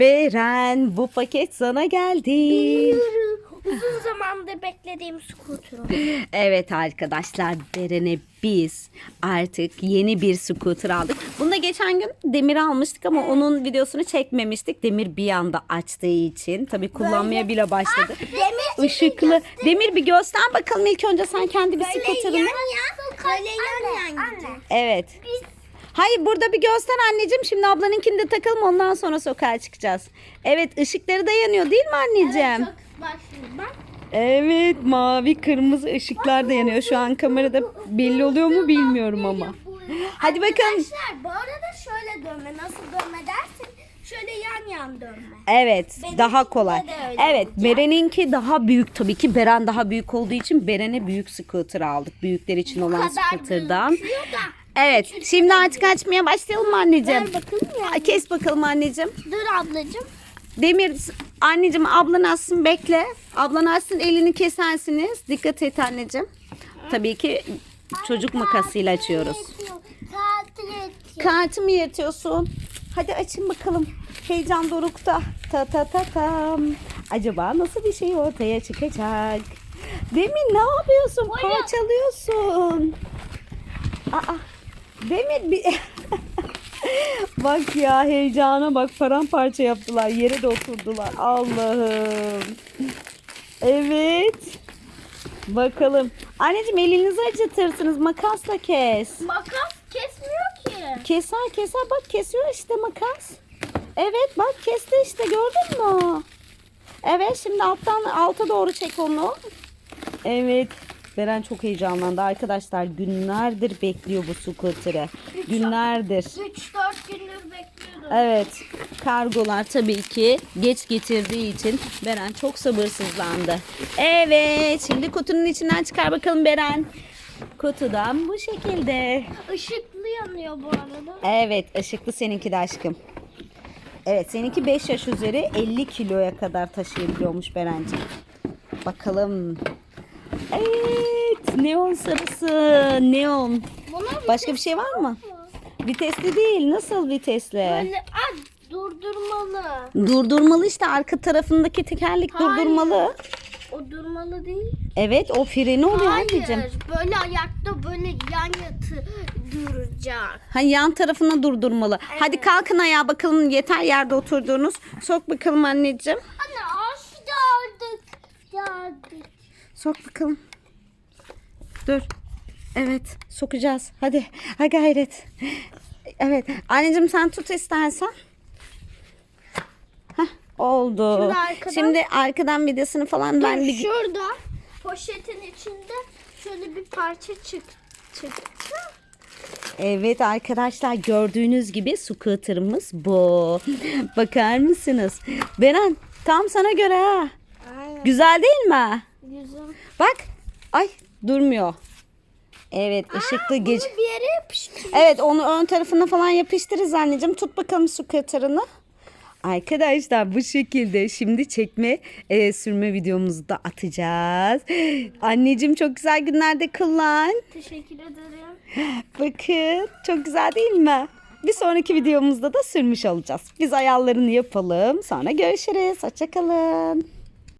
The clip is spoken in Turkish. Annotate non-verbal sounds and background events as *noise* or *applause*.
Beren bu paket sana geldi. Uzun zamandır beklediğim skuterum. Evet arkadaşlar Beren'e biz artık yeni bir scooter aldık. Bunu da geçen gün Demir almıştık ama onun videosunu çekmemiştik. Demir bir anda açtığı için tabii kullanmaya bile başladı. Demir Işıklı. Demir bir göster bakalım ilk önce sen kendi bir scooter'ını. yan. Böyle yan yan. Evet. Hayır burada bir göster anneciğim. Şimdi ablanınkini de takalım ondan sonra sokağa çıkacağız. Evet ışıkları da yanıyor değil mi anneciğim? Çok bak şimdi bak. Evet mavi kırmızı ışıklar da yanıyor. Şu an kamerada belli oluyor mu bilmiyorum ama. *gasps* Hadi bakalım. Arkadaşlar bu arada şöyle dönme. Nasıl dönme dersin? Şöyle yan yan dönme. Evet Benimki daha kolay. Evet. Beren'inki daha büyük tabii ki. Beren daha büyük olduğu için Beren'e büyük scooter aldık. Büyükler için olan kadar scooter'dan. da. Evet şimdi artık açmaya başlayalım mı anneciğim? Ver bakalım ya. Kes bakalım anneciğim. Dur ablacığım. Demir anneciğim ablan açsın bekle. Ablan açsın elini kesersiniz. Dikkat et anneciğim. Tabii ki çocuk makasıyla açıyoruz. Kartı mı yırtıyorsun? Hadi açın bakalım. Heyecan dorukta. Ta ta ta tam. Acaba nasıl bir şey ortaya çıkacak? Demir ne yapıyorsun? Parçalıyorsun. Aa, Demir bir... *laughs* bak ya heyecana bak paramparça yaptılar. Yere de oturdular. Allah'ım. Evet. Bakalım. Anneciğim elinizi acıtırsınız. Makasla kes. Makas kesmiyor ki. Keser keser bak kesiyor işte makas. Evet bak kesti işte gördün mü? Evet şimdi alttan alta doğru çek onu. Evet. Beren çok heyecanlandı arkadaşlar. Günlerdir bekliyor bu scooter'ı. Günlerdir. 3-4 gündür bekliyordum. Evet. Kargolar tabii ki geç getirdiği için Beren çok sabırsızlandı. Evet. Şimdi kutunun içinden çıkar bakalım Beren. Kutudan bu şekilde. Işıklı yanıyor bu arada. Evet ışıklı seninki de aşkım. Evet seninki 5 yaş üzeri 50 kiloya kadar taşıyabiliyormuş Berenci. Bakalım. Evet neon sarısı neon. Buna Başka bir şey var mı? Vitesli değil nasıl vitesli? böyle az durdurmalı. Durdurmalı işte arka tarafındaki tekerlek Hayır. durdurmalı. O durmalı değil. Evet o freni oluyor Hayır. anneciğim. Böyle ayakta böyle yan yatı duracak. Ha yan tarafına durdurmalı. Hadi kalkın ayağa bakalım yeter yerde oturduğunuz. Sok bakalım anneciğim. Anne aş geldik. Geldik. Sok bakalım. Dur. Evet sokacağız. Hadi. Ha gayret. Evet. Anneciğim sen tut istersen. Hah oldu. Şimdi arkadan- Şimdi arkadan vidasını falan ben bir... şurada poşetin içinde şöyle bir parça çık çıktı. Evet arkadaşlar gördüğünüz gibi scooter'ımız bu. Bakar mısınız? Beren tam sana göre ha. Aynen. Güzel değil mi? Güzel. Bak. Ay durmuyor. Evet ışıklı gece. bir yere yapıştır. Evet onu ön tarafına falan yapıştırırız anneciğim. Tut bakalım scooter'ını. Arkadaşlar bu şekilde şimdi çekme e, sürme videomuzu da atacağız. *gasps* Anneciğim çok güzel günlerde kullan. Teşekkür ederim. Bakın çok güzel değil mi? Bir sonraki videomuzda da sürmüş olacağız. Biz ayarlarını yapalım. Sonra görüşürüz. Hoşçakalın.